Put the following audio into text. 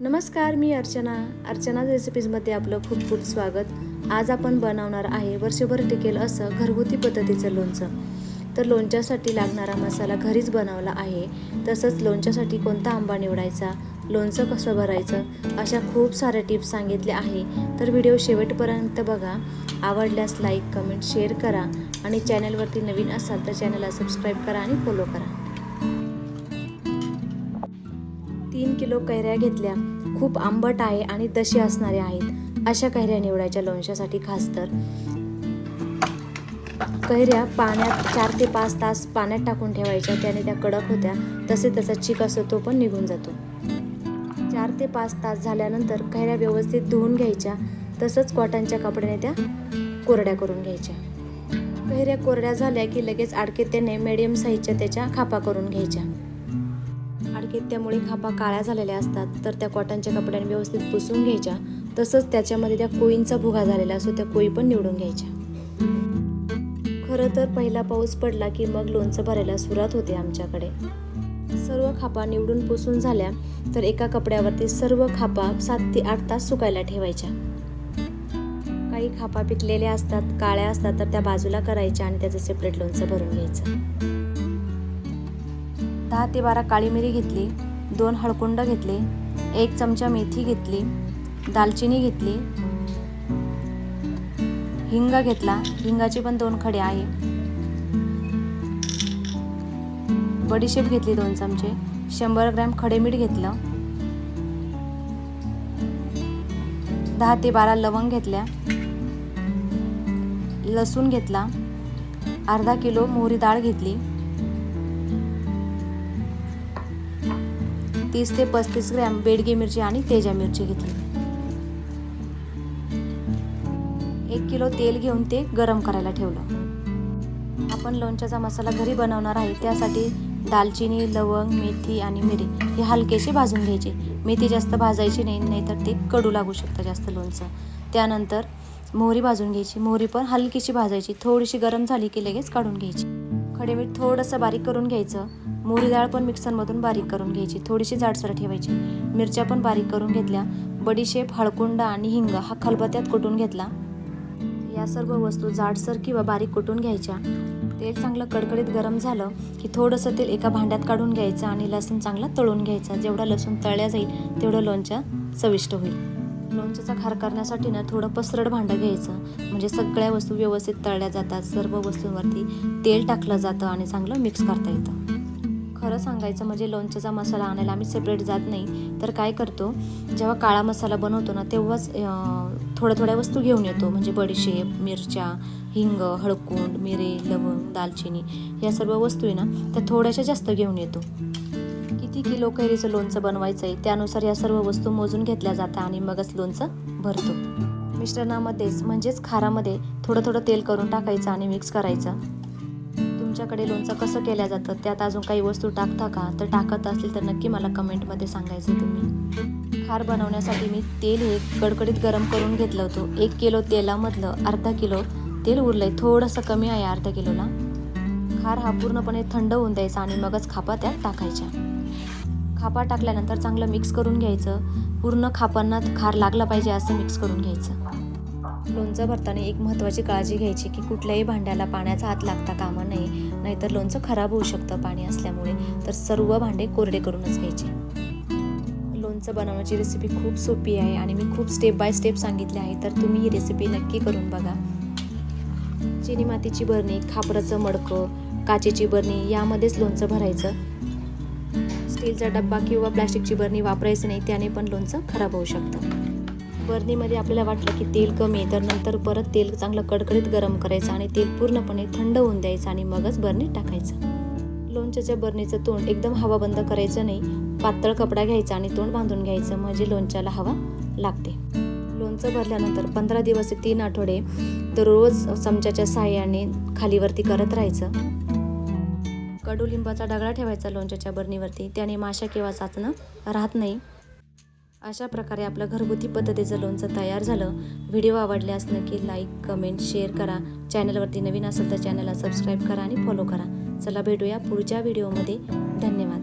नमस्कार मी अर्चना. अर्चना रेसिपीजमध्ये आपलं खूप खूप स्वागत. आज आपण बनवणार आहे वर्षभर टिकेल असं घरगुती पद्धतीचं लोणचं. तर लोणच्यासाठी लागणारा मसाला घरीच बनवला आहे. तसंच लोणच्यासाठी कोणता आंबा निवडायचा लोणचं कसं भरायचं अशा खूप साऱ्या टिप्स सांगितल्या आहे. तर व्हिडिओ शेवटपर्यंत बघा. आवडल्यास लाईक कमेंट शेअर करा. आणि चॅनलवरती नवीन असाल तर चॅनलला सबस्क्राईब करा आणि फॉलो करा. तीन किलो कैऱ्या घेतल्या. खूप आंबट आहे आणि दशी असणाऱ्या आहेत. अशा कैऱ्या निवडायच्या लोणच्यासाठी खास तर. कैऱ्या पाण्यात चार ते पाच तास पाण्यात टाकून ठेवायच्या. त्याने त्या कडक होत्या. तसे त्याचा चिक असतो तो पण निघून जातो. चार ते पाच तास झाल्यानंतर कैऱ्या व्यवस्थित धुवून घ्यायच्या. तसंच कॉटनच्या कपड्याने त्या कोरड्या करून घ्यायच्या. कैऱ्या कोरड्या झाल्या की लगेच आडकेत्याने मिडियम साईजच्या त्याच्या खापा करून घ्यायच्या. त्यामुळे खापा काळ्या झालेल्या असतात. तर त्या कॉटनच्या कपड्याने व्यवस्थित पुसून घ्यायच्या. तसंच त्याच्यामध्ये त्या कोळींचा भुगा झालेला असतो त्या कोळी पण निवडून घ्यायच्या. खरं तर पहिला पाऊस पडला की मग लोणचं भरायला सुरुवात होते आमच्याकडे. सर्व खापा निवडून पुसून झाल्या तर एका कपड्यावरती सर्व खापा सात ते आठ तास सुकायला ठेवायच्या. काही खापा पिकलेल्या असतात काळ्या असतात तर त्या बाजूला करायच्या आणि त्याचं सेपरेट लोणचं भरून घ्यायचं. दहा ते बारा काळी मिरी घेतली दोन हळकुंड घेतले एक चमचा मेथी घेतली दालचिनी घेतली हिंग घेतला हिंगाचे पण दोन खडे आहे. बडीशेप घेतली दोन चमचे शंभर ग्रॅम खडे मीठ घेतलं दहा ते बारा लवंग घेतल्या लसूण घेतला अर्धा किलो मोहरी डाळ घेतली तीस ते पस्तीस ग्रॅम बेडगी मिरची आणि तेजा मिरची घेतली. एक किलो तेल घेऊन ते गरम करायला ठेवलं. आपण लोणच्याचा मसाला घरी बनवणार आहे त्यासाठी दालचिनी लवंग मेथी आणि मिरी हे हलकेशी भाजून घ्यायचे. मेथी जास्त भाजायची नाही नाहीतर ते कडू लागू शकतं जास्त लोणचं. त्यानंतर मोहरी भाजून घ्यायची. मोहरी पण हलकीशी भाजायची. थोडीशी गरम झाली की लगेच काढून घ्यायची. खडे मीठ थोडंसं बारीक करून घ्यायचं. मोहरी डाळ पण मिक्सरमधून बारीक करून घ्यायची. थोडीशी जाडसर ठेवायची. मिरच्या पण बारीक करून घेतल्या. बडीशेप हळकुंडा आणि हिंग हा खलबत्यात कुटून घेतला. या सर्व वस्तू जाडसर किंवा बारीक कुटून घ्यायच्या. तेल चांगलं कडकडीत गरम झालं की थोडंसं तेल एका भांड्यात काढून घ्यायचं आणि लसूण चांगला तळून घ्यायचा. जेवढा लसूण तळल्या जाईल तेवढं लोणच्या चविष्ट होईल. लोणच्याचा खार करण्यासाठी ना थोडं पसरड भांडं घ्यायचं. म्हणजे सगळ्या वस्तू व्यवस्थित तळल्या जातात. सर्व वस्तूंवरती तेल टाकलं जातं आणि चांगलं मिक्स करता येतं. खरं सांगायचं म्हणजे लोणच्याचा मसाला आणायला आम्ही सेपरेट जात नाही. तर काय करतो जेव्हा काळा मसाला बनवतो ना तेव्हाच थोड्या थोड्या वस्तू घेऊन येतो. म्हणजे बडीशेप मिरच्या हिंग हळकुंड मिरे लवंग दालचिनी या सर्व वस्तू आहे ना त्या थोड्याशा जास्त घेऊन येतो. किती किलो कैरीचं लोणचं बनवायचं आहे त्यानुसार या सर्व वस्तू मोजून घेतल्या जातात आणि मगच लोणचं भरतो. मिश्रणामध्येच म्हणजेच खारामध्ये थोडं थोडं तेल करून टाकायचं आणि मिक्स करायचं. तुमच्याकडे लोणचं कसं केलं जातं? त्यात अजून काही वस्तू टाकता का? तर टाकत असतील तर नक्की मला कमेंटमध्ये सांगायचं तुम्ही. खार बनवण्यासाठी मी तेल हे कडकडीत गरम करून घेतलं होतं. एक किलो तेलामधलं अर्धा किलो तेल उरलंय. थोडंसं कमी आहे अर्धा किलोला. खार हा पूर्णपणे थंड होऊन द्यायचा आणि मगच खापा त्यात टाकायच्या. खापा टाकल्यानंतर चांगलं मिक्स करून घ्यायचं. पूर्ण खापांना खार लागला पाहिजे असं मिक्स करून घ्यायचं. लोणचं भरताना एक महत्त्वाची काळजी घ्यायची की कुठल्याही भांड्याला पाण्याचा हात लागता कामा नये नाहीतर लोणचं खराब होऊ शकतं पाणी असल्यामुळे. तर सर्व भांडे कोरडे करूनच घ्यायचे. लोणचं बनवण्याची रेसिपी खूप सोपी आहे आणि मी खूप स्टेप बाय स्टेप सांगितले आहे तर तुम्ही ही रेसिपी नक्की करून बघा. चिनी मातीची बरणी खापराचं मडकं काचेची बरणी यामध्येच लोणचं भरायचं. स्टीलचा डब्बा किंवा प्लास्टिकची बरणी वापरायचं नाही त्याने पण लोणचं खराब होऊ शकतं. बरणीमध्ये आपल्याला वाटलं की तेल कमी आहे तर नंतर परत तेल चांगलं कडकडीत गरम करायचं आणि तेल पूर्णपणे थंड होऊन द्यायचं आणि मगच बरणीत टाकायचं. लोणच्याच्या बरणीचं तोंड एकदम हवा बंद करायचं नाही पातळ कपडा घ्यायचा आणि तोंड बांधून घ्यायचं म्हणजे लोणच्याला हवा लागते. लोणचं भरल्यानंतर पंधरा दिवस तीन आठवडे दररोज चमच्याच्या साह्याने खालीवरती करत राहायचं. कडुलिंबाचा डगळा ठेवायचा लोणच्याच्या बरणीवरती त्याने माशा किंवा चाचणं राहत नाही. अशा प्रकारे आपलं घरगुती पद्धतीचं लोणचं तयार झालं. व्हिडिओ आवडल्यास नक्की लाईक कमेंट शेअर करा. चॅनलवरती नवीन असेल तर चॅनलला सबस्क्राईब करा आणि फॉलो करा. चला भेटूया पुढच्या व्हिडिओमध्ये धन्यवाद.